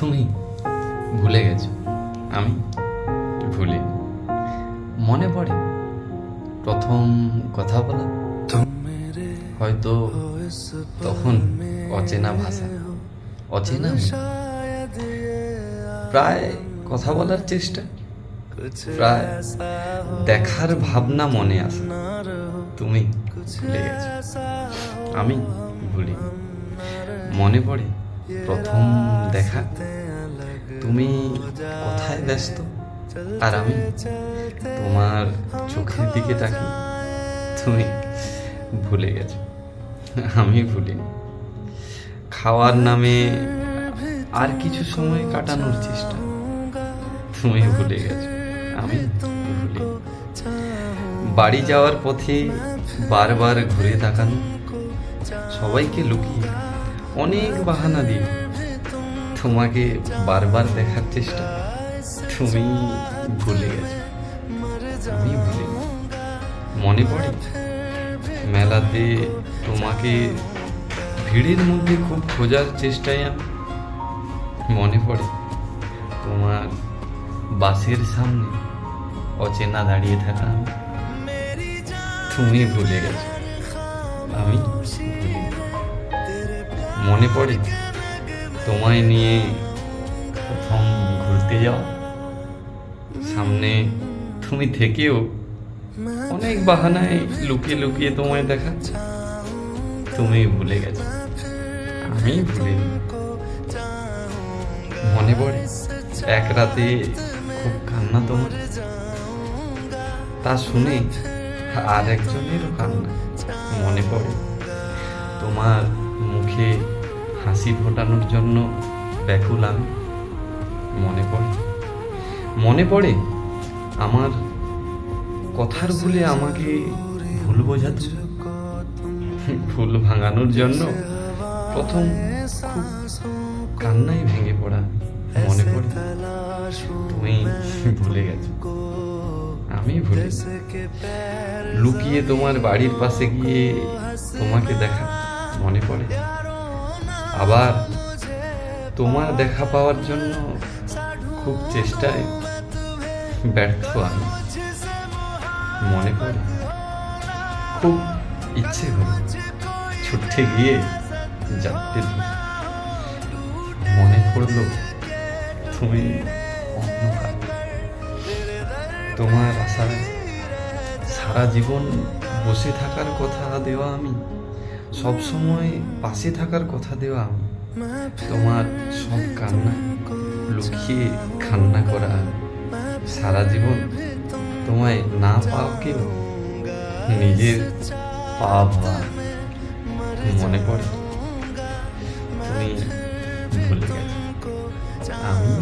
তুমি ভুলে গেছো। আমি ভুলি। মনে পড়ে প্রথম কথা বলা? হয়তো তখন অচেনা ভাষা, অচেনা। প্রায় কথা বলার চেষ্টা, প্রায় দেখার ভাবনা মনে আসে। তুমি ভুলে গেছো। আমি ভুলি। মনে পড়ে প্রথম দেখা, তুমি কোথায় ব্যস্ত? আর আমি তোমার চোখের দিকে তাকি তুমি ভুলে গেছো। আমি ভুলিনি। খাওয়ার নামে আর কিছু সময় কাটানোর চেষ্টা, তুমি ভুলে গেছো। আমি বাড়ি যাওয়ার পথে বারবার ঘুরে তাকানো, সবাইকে লুকিয়ে অনেক বাহানা দিয়ে তোমাকে বারবার দেখার চেষ্টা। তুমি ভুলে গেছো। আমি ভুলি মনে পড়ে? মেলাতে তোমাকে ভিড়ের মধ্যে খুব খোঁজার চেষ্টায় আমি। মনে পড়ে? তোমার বাসের সামনে অচেনা দাঁড়িয়ে থাকা আমি। তুমি ভুলে গেছো। আমি ভুলি মনে পড়ে? তোমায় নিয়ে প্রথম ঘুরতে যাও? সামনে তুমি থেকেও অনেক বাহানায় লুকিয়ে লুকিয়ে তোমায় দেখা। তুমি ভুলে গেছো। আমি ভুলিনি মনে পড়ে? এক রাতে খুব কান্না তোমার। তা শুনে আর একজনেরও কান্না মনে পড়ে। তোমার মুখে হাসি ফোটানোর জন্য ব্যাকুল আমি। মনে পড়ে। মনে পড়ে আমার কথার ভুলে আমাকে ভুল বোঝাতো। ভুল ভাঙানোর জন্য প্রথম খুব কান্নায় ভেঙে পড়া মনে পড়ে। তুমি ভুলে গেছো। আমি ভুলে লুকিয়ে তোমার বাড়ির পাশে গিয়ে তোমাকে দেখা মনে পড়ে। আবার তোমার দেখা পাওয়ার জন্য খুব চেষ্টায় ব্যর্থ আমি মনে পড়ে, খুব ইচ্ছে হলো ছুটতে গিয়ে জানতে মনে পড়ল, তুমি অন্য কারও। তোমার আশায় সারা জীবন বসে থাকার কথা দেওয়া আমি সব সময় পাশে থাকার কথা দেওয়া তোমার সব কান্না, লুকিয়ে কান্না করা, সারা জীবন তোমায় না পাওয়াকেও নিজের পা ভাবা মনে পড়ে? তুমি আমি